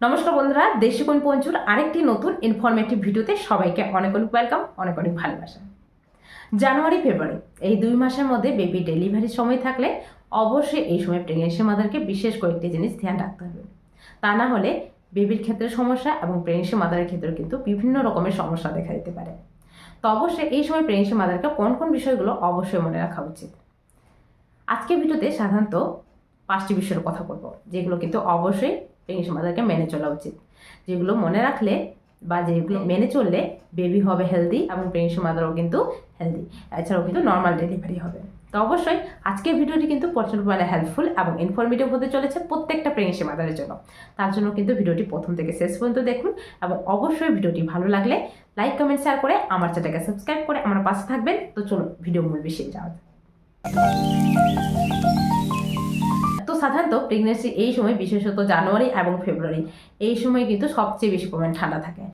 নমস্কার বন্ধুরা দেশি কোন পঞ্চুর আরেকটি নতুন ইনফরমেটিভ ভিডিওতে সবাইকে অনেক অনেক ওয়েলকাম অনেক অনেক ভালোবাসা। জানুয়ারি, ফেব্রুয়ারি, এই দুই মাসের মধ্যে বেবি ডেলিভারির সময় থাকলে অবশ্যই এই সময় প্রেগনেন্সি মাদারকে বিশেষ কয়েকটি জিনিস ধ্যান রাখতে হবে। তা না হলে বেবির ক্ষেত্রে সমস্যা এবং প্রেগনেন্সি মাদারের ক্ষেত্রে কিন্তু বিভিন্ন রকমের সমস্যা দেখা দিতে পারে। তো অবশ্যই এই সময় প্রেগনেন্সি মাদারকে কোন কোন বিষয়গুলো অবশ্যই মনে রাখা উচিত। আজকের ভিডিওতে সাধারণত পাঁচটি বিষয়ের কথা বলব, যেগুলো কিন্তু অবশ্যই প্রেগনেন্সি মাদারকে মেনে চলা উচিত। যেগুলো মনে রাখলে বা যেগুলো মেনে চললে বেবি হবে হেলদি এবং প্রেগনেন্সি মাদারও কিন্তু হেলদি এছাড়াও কিন্তু নর্মাল ডেলিভারি হবে। তো অবশ্যই আজকের ভিডিওটি কিন্তু প্রচুর পরিমাণে হেল্পফুল এবং ইনফরমেটিভ হতে চলেছে প্রত্যেকটা প্রেগনেন্সি মাদারের জন্য। তার জন্য কিন্তু ভিডিওটি প্রথম থেকে শেষ পর্যন্ত দেখুন এবং অবশ্যই ভিডিওটি ভালো লাগলে লাইক কমেন্ট শেয়ার করে আমার চ্যানেলকে সাবস্ক্রাইব করে আমার পাশে থাকবেন। তো চলুন ভিডিও মূল বিষয়ে যাওয়া সাধারণত প্রেগনেন্সি এই সময় বিশেষত জানুয়ারি এবং ফেব্রুয়ারি, এই সময় কিন্তু সবচেয়ে বেশি পরিমাণ ঠান্ডা থাকে।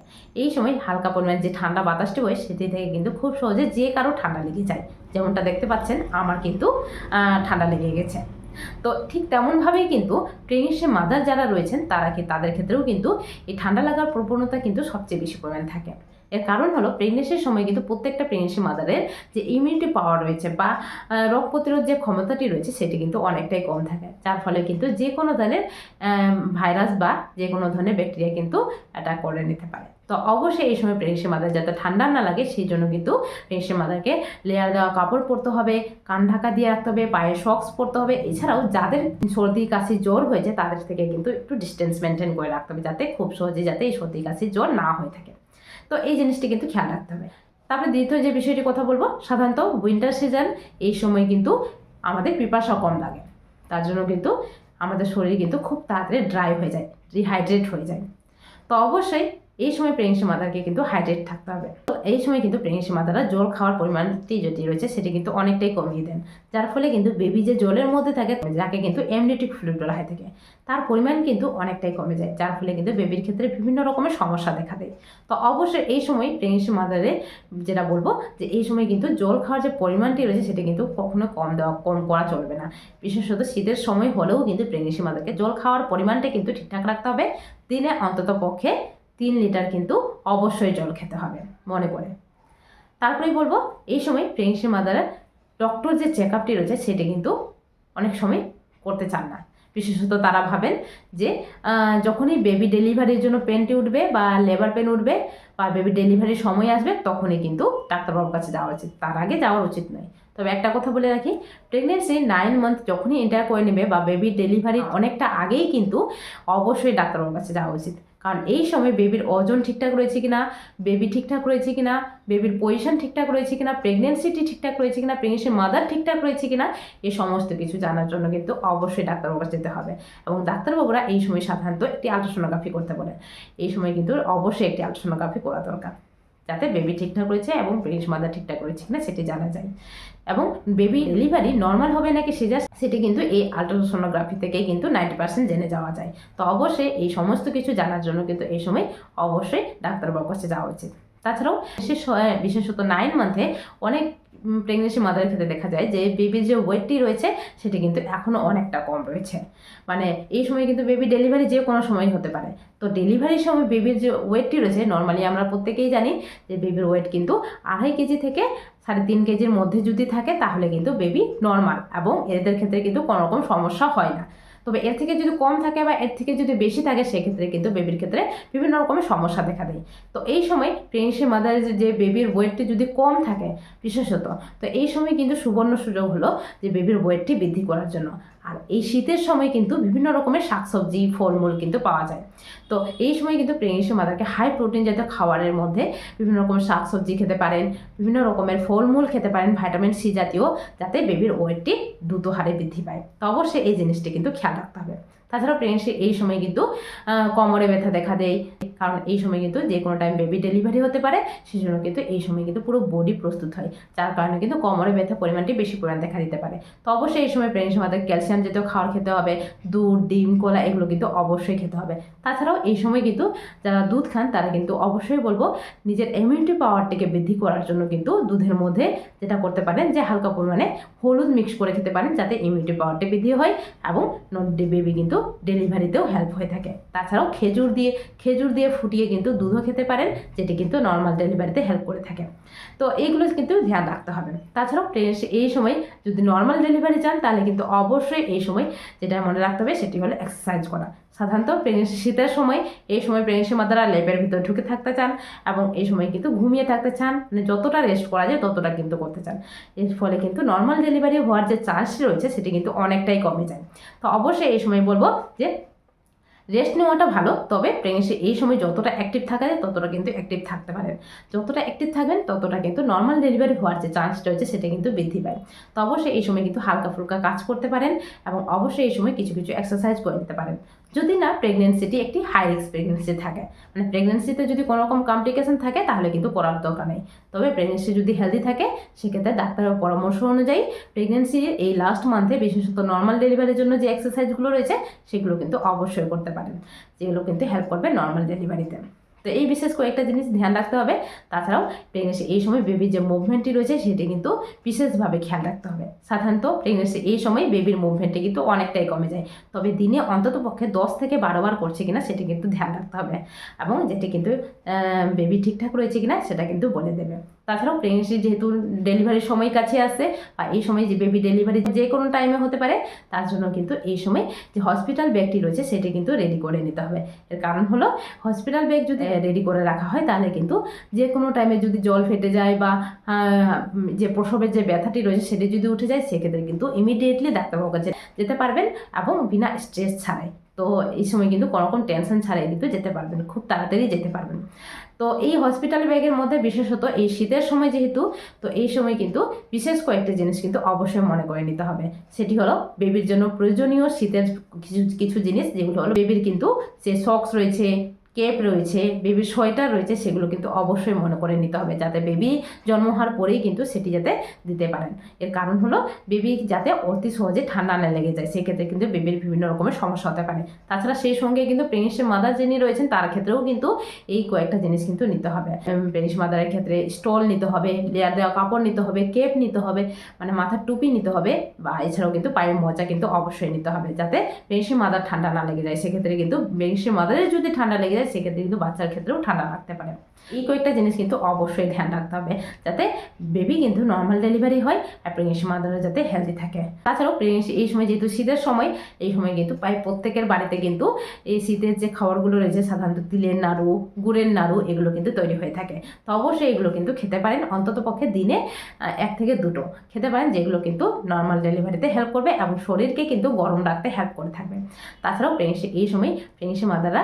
এই সময় হালকা পরিমাণ যে ঠান্ডা বাতাসটি হয় সেটি থেকে কিন্তু খুব সহজে যে কারও ঠান্ডা লেগে যায়। যেমনটা দেখতে পাচ্ছেন, আমার কিন্তু ঠান্ডা লেগে গেছে। তো ঠিক তেমনভাবেই কিন্তু প্রেগনেন্সি মাদার যারা রয়েছেন, তারা কি, তাদের ক্ষেত্রেও কিন্তু এই ঠান্ডা লাগার প্রবণতা কিন্তু সবচেয়ে বেশি পরিমাণ থাকে। এর কারণ হলো প্রেগনেন্সির সময় কিন্তু প্রত্যেকটা প্রেগনেন্সি মাদারের যে ইমিউনিটি পাওয়ার রয়েছে বা রোগ প্রতিরোধ যে ক্ষমতাটি রয়েছে সেটি কিন্তু অনেকটাই কম থাকে। যার ফলে কিন্তু যে কোনো ধরনের ভাইরাস বা যে কোনো ধরনের ব্যাকটেরিয়া কিন্তু অ্যাটাক করে নিতে পারে। তো অবশ্যই এই সময় প্রেগনেন্সি মাদার যাতে ঠান্ডা না লাগে, সেই জন্য কিন্তু প্রেগনেন্সি মাদারকে লেয়ার দেওয়া কাপড় পরতে হবে, কান ঢাকা দিয়ে রাখতে হবে, পায়ে সক্স পরতে হবে। এছাড়াও যাদের সর্দি, কাশি জ্বর হয়েছে তাদের থেকে কিন্তু একটু ডিস্টেন্স মেনটেন করে রাখতে হবে যাতে খুব সহজে যাতে এই সর্দি, কাশি জ্বর না হয়ে থাকে। তো এই জিনিসটি কিন্তু খেয়াল রাখতে হবে। তারপরে দ্বিতীয় যে বিষয়টি কথা বলব, সাধারণত উইন্টার সিজন এই সময় কিন্তু আমাদের পিপাসা কম লাগে। তার জন্য কিন্তু আমাদের শরীর কিন্তু খুব তাড়াতাড়ি ড্রাই হয়ে যায় রিহাইড্রেট হয়ে যায়। তো অবশ্যই এই সময় প্রেগনেন্সি মাদারকে কিন্তু হাইড্রেট থাকতে হবে। তো এই সময় কিন্তু প্রেগনেন্সি মাদারা জল খাওয়ার পরিমাণটি যেটি রয়েছে সেটি কিন্তু অনেকটাই কমিয়ে দেন। যার ফলে কিন্তু বেবি যে জলের মধ্যে থাকে যাকে কিন্তু এমনিটিক ফ্লুইড বলা হয় থাকে তার পরিমাণ কিন্তু অনেকটাই কমে যায়, যার ফলে কিন্তু বেবির ক্ষেত্রে বিভিন্ন রকমের সমস্যা দেখা দেয়। তো অবশ্যই এই সময় প্রেগনেন্সি মাদারে যেটা বলব যে এই সময় কিন্তু জল খাওয়ার যে পরিমাণটি রয়েছে সেটা কিন্তু কখনো কম দেওয়া, কম করা চলবে না। বিশেষত শীতের সময় হলেও কিন্তু প্রেগনেন্সি মাদারকে জল খাওয়ার পরিমাণটা কিন্তু ঠিকঠাক রাখতে হবে। দিনে অন্তত পক্ষে তিন লিটার কিন্তু অবশ্যই জল খেতে হবে মনে করে তারপরেই বলব এই সময় প্রেগনেন্সি মাদারের ডক্টর যে চেক আপটি রয়েছে সেটি কিন্তু অনেক সময় করতে চান না। বিশেষত তারা ভাবেন যে যখনই বেবি ডেলিভারির জন্য পেনটি উঠবে বা লেবার পেন উঠবে বা বেবি ডেলিভারির সময় আসবে তখনই কিন্তু ডাক্তারবাবুর কাছে যাওয়া উচিত। তার আগে যাওয়া উচিত নয়। তবে একটা কথা বলে রাখি প্রেগনেন্সি নাইন মান্থ যখনই এন্টার করে নেবে বা বেবি ডেলিভারি অনেকটা আগেই কিন্তু অবশ্যই ডাক্তারবাবুর কাছে যাওয়া উচিত। কারণ এই সময় বেবির ওজন ঠিকঠাক রয়েছে কি না বেবি ঠিকঠাক রয়েছে কি না বেবির পজিশন ঠিকঠাক রয়েছে কি না প্রেগনেন্সিটি ঠিকঠাক রয়েছে কিনা প্রেগনেন্সি মাদার ঠিকঠাক রয়েছে কি না এই সমস্ত কিছু জানার জন্য কিন্তু অবশ্যই ডাক্তারবাবুর কাছে যেতে হবে। এবং ডাক্তারবাবুরা এই সময় সাধারণত একটি আলট্রাসোনোগ্রাফি করতে পারে এই সময় কিন্তু অবশ্যই একটি আলট্রাসোনোগ্রাফি করা দরকার। যাতে বেবি ঠিকঠাক রয়েছে এবং প্রেগনেন্ট মাদার ঠিকঠাক রয়েছে কিনা সেটি জানা যায়। এবং বেবি ডেলিভারি নর্মাল হবে নাকি সিজার সেটি কিন্তু এই আল্ট্রাসোনোগ্রাফি থেকেই কিন্তু নাইনটি পার্সেন্ট জেনে যাওয়া যায়। তো অবশ্যই এই সমস্ত কিছু জানার জন্য কিন্তু এই সময় অবশ্যই ডাক্তারবাবুর কাছে যাওয়া উচিত। তাছাড়াও বিশেষ বিশেষত নাইন মান্থে অনেক প্রেগনেন্সি মাদারের ক্ষেত্রে দেখা যায় যে বেবির যে ওয়েটটি রয়েছে, সেটি কিন্তু এখনও অনেকটা কম রয়েছে। মানে এই সময় কিন্তু বেবি ডেলিভারি যে কোনো সময় হতে পারে। তো ডেলিভারির সময় বেবির যে ওয়েটটি রয়েছে নর্মালি আমরা প্রত্যেকেই জানি যে বেবির ওয়েট কিন্তু আড়াই কেজি থেকে সাড়ে তিন কেজির মধ্যে যদি থাকে, তাহলে কিন্তু বেবি নর্মাল এবং এদের ক্ষেত্রে কিন্তু কোনো রকম সমস্যা হয় না। তবে এর থেকে যদি কম থাকে বা এর থেকে যদি বেশি থাকে, সেক্ষেত্রে কিন্তু বেবির ক্ষেত্রে বিভিন্ন রকমের সমস্যা দেখা দেয়। তো এই সময় প্রেগনেন্সি মাদারের যে বেবির ওয়েটটি যদি কম থাকে, বিশেষত, তো এই সময় কিন্তু সুবর্ণ সুযোগ হলো যে বেবির ওয়েটটি বৃদ্ধি করার জন্য। আর এই শীতের সময় কিন্তু বিভিন্ন রকমের শাকসবজি, ফলমূল কিন্তু পাওয়া যায়। তো এই সময় কিন্তু প্রেগনেন্সি মাদারকে হাই প্রোটিন জাতীয় খাবারের মধ্যে বিভিন্ন রকমের শাকসবজি খেতে পারেন, বিভিন্ন রকমের ফলমূল খেতে পারেন ভাইটামিন সি জাতীয়, যাতে বেবির ওয়েটটি দ্রুত হারে বৃদ্ধি পায়। তো অবশ্যই এই জিনিসটি কিন্তু খেয়াল রাখতে হবে। তাছাড়াও প্রেগনেন্সি এই সময় কিন্তু কোমরে ব্যথা দেখা দেয়। কারণ এই সময় কিন্তু যে কোনো টাইম বেবি ডেলিভারি হতে পারে সেই জন্য কিন্তু এই সময় কিন্তু পুরো বডি প্রস্তুত হয়। যার কারণে কিন্তু কোমরে ব্যথা পরিমাণটি বেশি পরিমাণ দেখা দিতে পারে। তো অবশ্যই এই সময় প্রেগনেন্সি মাদের ক্যালসিয়াম জাতীয় খাবার খেতে হবে, দুধ, ডিম, কলা এগুলো কিন্তু অবশ্যই খেতে হবে। তাছাড়াও এই সময় কিন্তু যারা দুধ খান, তারা কিন্তু অবশ্যই বলব নিজের ইমিউনিটি পাওয়ারটিকে বৃদ্ধি করার জন্য কিন্তু দুধের মধ্যে যেটা করতে পারেন যে হালকা পরিমাণে হলুদ মিক্স করে খেতে পারেন, যাতে ইমিউনিটি পাওয়ারটি বৃদ্ধি হয় এবং বেবি কিন্তু ডেলিভারিতেও হেল্প হয়ে থাকে। তাছাড়াও খেজুর দিয়ে খেজুর দিয়ে ফুটিয়ে কিন্তু দুধও খেতে পারেন, যেটি কিন্তু নর্মাল ডেলিভারিতে হেল্প করে থাকে। তো এইগুলো কিন্তু ধ্যান রাখতে হবে। তাছাড়াও এই সময় যদি নর্মাল ডেলিভারি চান, তাহলে কিন্তু অবশ্যই এই সময় যেটা মনে রাখতে হবে, সেটি হলো এক্সারসাইজ করা। সাধারণত প্রেগনেন্সি শীতের সময়, এই সময় প্রেগনেন্সি মাতারা লেপের ভিতরে ঢুকে থাকতে চান এবং এই সময় কিন্তু ঘুমিয়ে থাকতে চান। মানে যতটা রেস্ট করা যায়, ততটা কিন্তু করতে চান। এর ফলে কিন্তু নর্মাল ডেলিভারি হওয়ার যে চান্স রয়েছে, সেটি কিন্তু অনেকটাই কমে যায়। তো অবশ্যই এই সময় বলব যে রেস্ট নেওয়াটা ভালো, তবে প্রেগনেন্সি এই সময় যতটা অ্যাক্টিভ থাকা যায়, ততটা কিন্তু অ্যাক্টিভ থাকতে পারেন যতটা অ্যাক্টিভ থাকবেন, ততটা কিন্তু নর্মাল ডেলিভারি হওয়ার যে চান্সটা রয়েছে, সেটা কিন্তু বৃদ্ধি পায়। তো অবশ্যই এই সময় কিন্তু হালকা ফুলকা কাজ করতে পারেন এবং অবশ্যই এই সময় কিছু কিছু এক্সারসাইজ করে নিতে পারেন। যদি না প্রেগনেন্সিটি একটি হাই রিস্ক প্রেগনেন্সি থাকে। মানে প্রেগনেন্সিতে যদি কোনো রকম কমপ্লিকেশন থাকে, তাহলে কিন্তু করার দরকার নেই। তবে প্রেগনেন্সি যদি হেলদি থাকে, সেক্ষেত্রে ডাক্তারের পরামর্শ অনুযায়ী প্রেগনেন্সির এই লাস্ট মান্থে বিশেষত নর্মাল ডেলিভারির জন্য যে এক্সারসাইজগুলো রয়েছে, সেগুলো কিন্তু অবশ্যই করতে পারেন। যেগুলো কিন্তু হেল্প করবে নর্মাল ডেলিভারিতে তো এই বিশেষ কয়েকটা জিনিস ধ্যান রাখতে হবে। তাছাড়াও প্রেগনেন্সি এই সময় বেবির যে মুভমেন্টটি রয়েছে, সেটি কিন্তু বিশেষভাবে খেয়াল রাখতে হবে। সাধারণত প্রেগনেন্সি এই সময় বেবির মুভমেন্টটি কিন্তু অনেকটাই কমে যায়। তবে দিনে অন্তত পক্ষে দশ থেকে বারো বার করছে কিনা, সেটি কিন্তু ধ্যান রাখতে হবে। এবং যেটি কিন্তু বেবি ঠিকঠাক রয়েছে কিনা, সেটা কিন্তু বলে দেবে। তাছাড়াও প্রেগনেন্সি যেহেতু ডেলিভারির সময় কাছে আসে বা এই সময় যে বেবি ডেলিভারি যে কোনো টাইমে হতে পারে, তার জন্য কিন্তু এই সময় যে হসপিটাল ব্যাগটি রয়েছে সেটি কিন্তু রেডি করে নিতে হবে। এর কারণ হলো হসপিটাল ব্যাগ যদি রেডি করে রাখা হয়, তাহলে কিন্তু যে কোনো টাইমে যদি জল ফেটে যায় বা যে প্রসবের যে ব্যথাটি রয়েছে সেটি যদি উঠে যায়, সেক্ষেত্রে কিন্তু ইমিডিয়েটলি ডাক্তারবাবুর কাছে যেতে পারবেন এবং বিনা স্ট্রেস ছাড়াই। তো এই সময় কিন্তু কোনো রকম টেনশন ছাড়াই কিন্তু যেতে পারবেন, খুব তাড়াতাড়ি যেতে পারবেন। তো এই হসপিটাল ব্যাগের মধ্যে বিশেষত এই শীতের সময় যেহেতু, তো এই সময় কিন্তু বিশেষ কয়েকটা জিনিস কিন্তু অবশ্যই মনে করে নিতে হবে। সেটি হলো বেবির জন্য প্রয়োজনীয় শীতের কিছু কিছু জিনিস, যেগুলো হলো বেবির কিন্তু যে সক্স রয়েছে কেপ রয়েছে বেবির সোয়েটার রয়েছে, সেগুলো কিন্তু অবশ্যই মনে করে নিতে হবে যাতে বেবি জন্ম হওয়ার পরেই কিন্তু সেটি যাতে দিতে পারেন। এর কারণ হলো বেবি যাতে অতি সহজে ঠান্ডা না লেগে যায়, সেক্ষেত্রে কিন্তু বেবির বিভিন্ন রকমের সমস্যা হতে পারে। তাছাড়া সেই সঙ্গে কিন্তু প্রেগনেন্সি মাদার যিনি রয়েছেন, তার ক্ষেত্রেও কিন্তু এই কয়েকটা জিনিস কিন্তু নিতে হবে। প্রেগনেন্সি মাদারের ক্ষেত্রে স্টল নিতে হবে, লেয়ার দেওয়া কাপড় নিতে হবে কেপ নিতে হবে মানে মাথার টুপি নিতে হবে, বা এছাড়াও কিন্তু পায়ের মজা কিন্তু অবশ্যই নিতে হবে, যাতে প্রেগনেন্সি মাদার ঠান্ডা না লেগে যায়। সেক্ষেত্রে কিন্তু প্রেগনেন্সি মাদারের যদি ঠান্ডা লেগে যায় যায় সেক্ষেত্রে কিন্তু বাচ্চার ক্ষেত্রেও ঠান্ডা লাগতে পারে। এই কয়েকটা জিনিস কিন্তু অবশ্যই ধ্যান রাখতে হবে যাতে বেবি কিন্তু নর্মাল ডেলিভারি হয় আর প্রেগনেন্সি মাদারও যাতে হেলদি থাকে। তাছাড়াও প্রেগনেন্সি এই সময় যেহেতু শীতের সময়, এই সময় কিন্তু প্রায় প্রত্যেকের বাড়িতে কিন্তু এই শীতের যে খাবারগুলো রয়েছে সাধারণত তিলের নাড়ু, গুড়ের নাড়ু এগুলো কিন্তু তৈরি হয়ে থাকে। তো অবশ্যই এগুলো কিন্তু খেতে পারেন অন্তত পক্ষে দিনে এক থেকে দুটো। খেতে পারেন যেগুলো কিন্তু নর্মাল ডেলিভারিতে হেল্প করবে এবং শরীরকে কিন্তু গরম রাখতে হেল্প করে থাকবে। তাছাড়াও প্রেগনেন্সি এই সময় প্রেগনেন্সি মাদাররা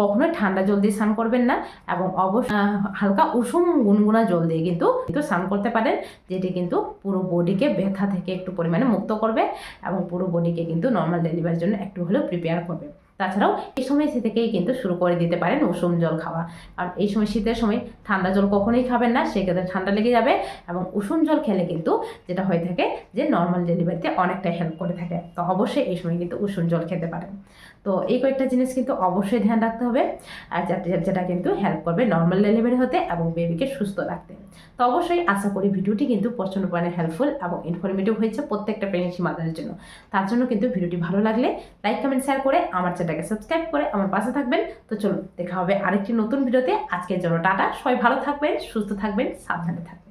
কখনোই ঠান্ডা জল দিয়ে স্নান করবেন না এবং অবশ্যই হালকা উষুম গুনগুনা জল দিয়ে কিন্তু কিন্তু স্নান করতে পারেন, যেটি কিন্তু পুরো বডিকে ব্যথা থেকে একটু পরিমাণে মুক্ত করবে এবং পুরো বডিকে কিন্তু নর্মাল ডেলিভারির জন্য একটু হলেও প্রিপেয়ার করবে। তাছাড়াও এই সময় সে থেকেই কিন্তু শুরু করে দিতে পারেন উষুম জল খাওয়া। কারণ এই সময় শীতের সময় ঠান্ডা জল কখনোই খাবেন না, সেক্ষেত্রে ঠান্ডা লেগে যাবে এবং উষুম জল খেলে কিন্তু যেটা হয়ে থাকে যে নর্মাল ডেলিভারিতে অনেকটা হেল্প করে থাকে। তো অবশ্যই এই সময় কিন্তু উষুম জল খেতে পারেন। তো এই কয়েকটা জিনিস কিন্তু অবশ্যই ধ্যান রাখতে হবে, আর যেটা কিন্তু হেল্প করবে নর্মাল ডেলিভারি হতে এবং বেবিকে সুস্থ রাখতে। তো অবশ্যই আশা করি ভিডিওটি কিন্তু প্রচণ্ড পরিমাণে হেল্পফুল এবং ইনফরমেটিভ হয়েছে প্রত্যেকটা প্রেগনেন্সি মাদারের জন্য। তার জন্য কিন্তু ভিডিওটি ভালো লাগলে লাইক কমেন্ট শেয়ার করে আমার চ্যানেলটাকে সাবস্ক্রাইব করে আমার পাশে থাকবেন। তো চলুন, দেখা হবে আরেকটি নতুন ভিডিওতে। আজকের জন্য টাটা। সবাই ভালো থাকবেন, সুস্থ থাকবেন, সাবধানে থাকবেন।